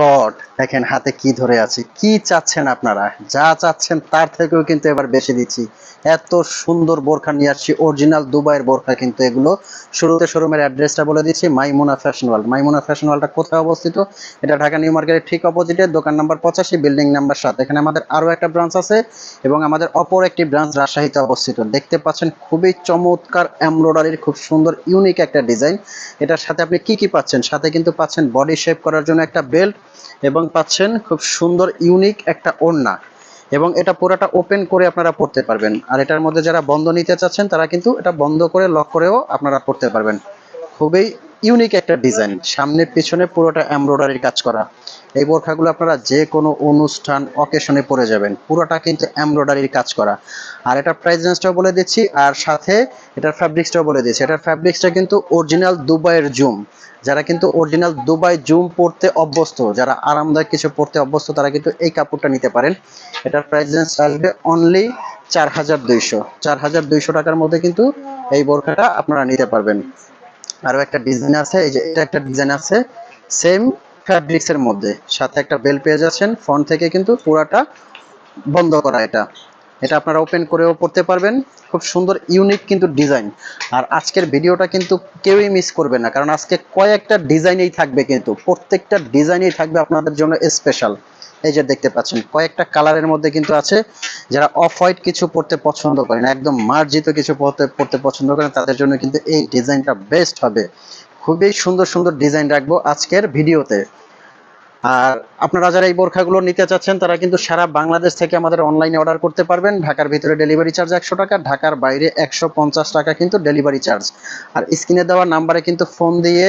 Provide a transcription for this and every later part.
God, দেখেন হাতে কি ধরে আছে, কি চাচ্ছেন আপনারা? যা চাচ্ছেন তার থেকেও কিন্তু এবার বেশি দিচ্ছি। এত সুন্দর বোরখা নিয়ে আসছি, অরিজিনাল দুবাইয়ের বোরখা কিন্তু এগুলো। শুরুতে শোরুমের অ্যাড্রেসটা বলে দিচ্ছি ফ্যাশন ফ্যাশন কোথায় অবস্থিত? এটা ঢাকা নিউ মার্কেটের ঠিক অপোজিটে দোকান নাম্বার পঁচাশি, বিল্ডিং নাম্বার সাত। এখানে আমাদের আরও একটা ব্রাঞ্চ আছে এবং আমাদের অপর একটি ব্রাঞ্চ রাজশাহীতে অবস্থিত। দেখতে পাচ্ছেন খুবই চমৎকার এমব্রয়ডারির খুব সুন্দর, ইউনিক একটা ডিজাইন। এটার সাথে আপনি কি কি পাচ্ছেন? সাথে কিন্তু পাচ্ছেন বডি শেপ করার জন্য একটা বেল্ট এবং পাচ্ছেন খুব সুন্দর, ইউনিক একটা ওড়না। এবং এটা পুরোটা ওপেন করে আপনারা পড়তে পারবেন। আর এটার মধ্যে যারা বন্ধ নিতে চাচ্ছেন, তারা কিন্তু এটা বন্ধ করে, লক করেও আপনারা পড়তে পারবেন। খুবই ইউনিক একটা ডিজাইন। সামনে পিছনে পুরোটা এমব্রয়ডারির কাজ করা। এই বোরখাগুলো আপনারা যে কোনো অনুষ্ঠান অকেশনে পরে যাবেন। পুরোটা কিন্তু এমব্রয়ডারির কাজ করা। আর এটা প্রাইস রেঞ্জটাও বলে দিচ্ছি, আর সাথে এটার ফ্যাব্রিক্সটাও বলে দিচ্ছি। এটার ফ্যাব্রিক্সটা কিন্তু অরিজিনাল দুবাইয়ের জুম। যারা কিন্তু অরিজিনাল দুবাই জুম পড়তে অভ্যস্ত, যারা আরামদায়ক কিছু পড়তে অভ্যস্ত, তারা কিন্তু এই কাপড়টা নিতে পারেন। এটার প্রাইস রেঞ্জ আসবে অনলি চার হাজার দুইশো। চার হাজার দুইশো টাকার মধ্যে কিন্তু এই বোরখাটা আপনারা নিতে পারবেন। আরও একটা ডিজাইন আছে, এই যে এটা একটা ডিজাইন আছে সেম ফ্যাব্রিক্স এর মধ্যে। সাথে একটা বেল পেয়ে যাচ্ছেন ফ্রন্ট থেকে কিন্তু পুরাটা বন্ধ করা এটা। এটা আপনারা ওপেন করেও পড়তে পারবেন। খুব সুন্দর ইউনিক কিন্তু ডিজাইন আর আজকের ভিডিওটা কিন্তু কেউই মিস করবে না, কারণ আজকে কয়েকটা ডিজাইনেই থাকবে কিন্তু। প্রত্যেকটা ডিজাইনেই থাকবে আপনাদের জন্য স্পেশাল এই যে দেখতে পাচ্ছেন, কয়েকটা কালারের মধ্যে কিন্তু আছে। যারা অফ হোয়াইট কিছু পড়তে পছন্দ করেন, একদম মার্জিত কিছু পড়তে পড়তে পছন্দ করেন, তাদের জন্য কিন্তু এই ডিজাইনটা বেস্ট হবে। খুবই সুন্দর সুন্দর ডিজাইন রাখব আজকের ভিডিওতে। আর আপনারা যারা এই বোরখাগুলো নিতে চাচ্ছেন, তারা কিন্তু সারা বাংলাদেশ থেকে আমাদের অনলাইনে অর্ডার করতে পারবেন। ঢাকার ভিতরে ডেলিভারি চার্জ একশো টাকা, ঢাকার বাইরে একশো পঞ্চাশ টাকা কিন্তু ডেলিভারি চার্জ আর স্ক্রিনে দেওয়া নাম্বারে কিন্তু ফোন দিয়ে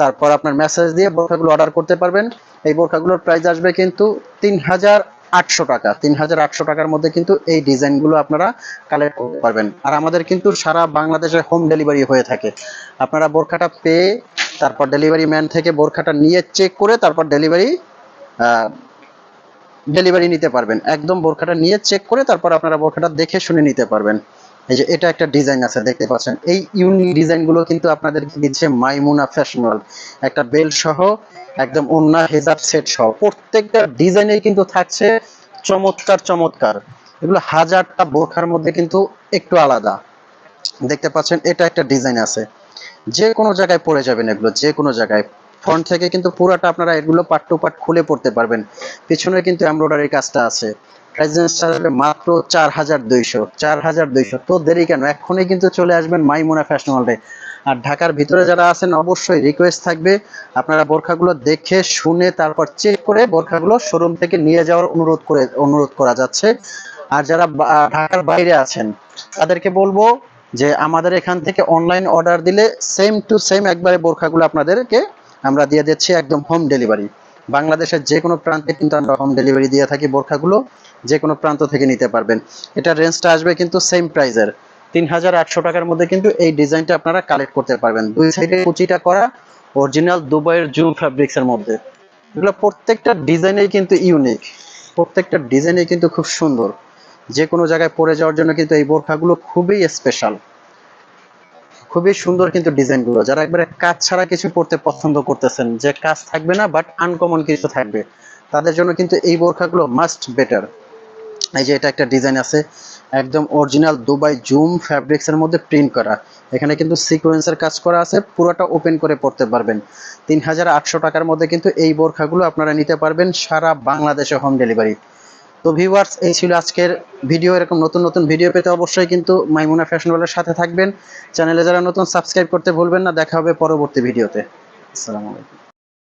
তারপর আপনার মেসেজ দিয়ে বোরখাগুলো অর্ডার করতে পারবেন। এই বোরখাগুলোর প্রাইস আসবে কিন্তু তিন হাজার আটশো টাকা। তিন হাজার আটশো টাকার মধ্যে কিন্তু এই ডিজাইনগুলো আপনারা কালেক্ট করতে পারবেন। আর আমাদের কিন্তু সারা বাংলাদেশে হোম ডেলিভারি হয়ে থাকে। আপনারা বোরখাটা পেয়ে তারপর ডেলিভারি ম্যান থেকে বোরখাটা নিয়ে চেক করে তারপর ডেলিভারি ডেলিভারি নিতে পারবেন। একদম বোরখাটা নিয়ে চেক করে তারপর আপনারা বোরখাটা দেখে শুনে নিতে পারবেন। এই যে এটা একটা ডিজাইন আছে, দেখতে পাচ্ছেন। এই ইউনিক ডিজাইনগুলো কিন্তু আপনাদেরকে দিচ্ছে মাইমুনা ফ্যাশন একটা সহ একদম সেট সহ। প্রত্যেকটা ডিজাইনে কিন্তু থাকছে চমৎকার চমৎকার। এগুলো হাজারটা বোরখার মধ্যে কিন্তু একটু আলাদা। দেখতে পাচ্ছেন, এটা একটা ডিজাইন আছে। যে কোনো জায়গায় পড়ে যাবেন এগুলো, যে কোনো জায়গায়। ফ্রন্ট থেকে কিন্তু পুরাটা আপনারা এগুলো পার্ট টু পার্ট খুলে পড়তে পারবেন। পিছনে কিন্তু এমব্রয়ডারি কাজটা আছে। প্রাইস আসবে মাত্র চার হাজার দুইশো, চার হাজার দুইশো। তো দেরি কেন? এখনই কিন্তু চলে আসবেন মাইমুনা ফ্যাশন ওয়ার্ল্ডে আর ঢাকার ভিতরে যারা আছেন, অবশ্যই রিকোয়েস্ট থাকবে। আপনারা বোরখাগুলো দেখে শুনে তারপর চেক করে বোরখাগুলো শোরুম থেকে নিয়ে যাওয়ার অনুরোধ করে, অনুরোধ করা যাচ্ছে। আর যারা ঢাকার বাইরে আছেন, তাদেরকে বলব যে আমাদের এখান থেকে অনলাইন অর্ডার দিলে সেম টু সেম একবারে বোরখাগুলো আপনাদেরকে আমরা দিয়ে দিচ্ছি একদম হোম ডেলিভারি বাংলাদেশের যে কোনো প্রান্তে কিন্তু আমরা হোম ডেলিভারি দিয়ে থাকি বোরখাগুলো। যে কোনো প্রান্ত থেকে নিতে পারবেন। এটা রেঞ্জটা আসবে কিন্তু সেম প্রাইজের তিন হাজার আটশো টাকার মধ্যে কিন্তু এই ডিজাইনটা আপনারা কালেক্ট করতে পারবেন। দুই সাইডে কুচিটা করা অরিজিনাল দুবাইয়ের জুম ফ্যাব্রিক্সের মধ্যে। এগুলো প্রত্যেকটা ডিজাইনেই কিন্তু ইউনিক প্রত্যেকটা ডিজাইনেই কিন্তু খুব সুন্দর। যে কোনো জায়গায় পরে যাওয়ার জন্য কিন্তু এই বোরখাগুলো খুবই স্পেশাল খুবই সুন্দর কিন্তু ডিজাইনগুলো। যারা একবারে কাজ ছাড়া কিছু পড়তে পছন্দ করতেছেন, যে কাজ থাকবে না বাট আনকমন কিছু থাকবে, তাদের জন্য কিন্তু এই বোরখাগুলো মাস্ট বেটার এই যে এটা একটা ডিজাইন আছে, একদম অরিজিনাল দুবাই জুম ফ্যাব্রিক্সের মধ্যে প্রিন্ট করা। এখানে কিন্তু সিকোয়েন্সের কাজ করা আছে, পুরোটা ওপেন করে পড়তে পারবেন। তিন হাজার আটশো টাকার মধ্যে কিন্তু এই বোরখাগুলো আপনারা নিতে পারবেন সারা বাংলাদেশে হোম ডেলিভারি তো ভিউয়ার্স এই ছিল আজকের ভিডিও এরকম নতুন নতুন ভিডিও পেতে অবশ্যই কিন্তু মাইমুনা ফ্যাশন ওয়ার্ল্ডের সাথে থাকবেন। চ্যানেলে যারা নতুন সাবস্ক্রাইব করতে ভুলবেন না। দেখা হবে পরবর্তী ভিডিওতে আসসালামু আলাইকুম।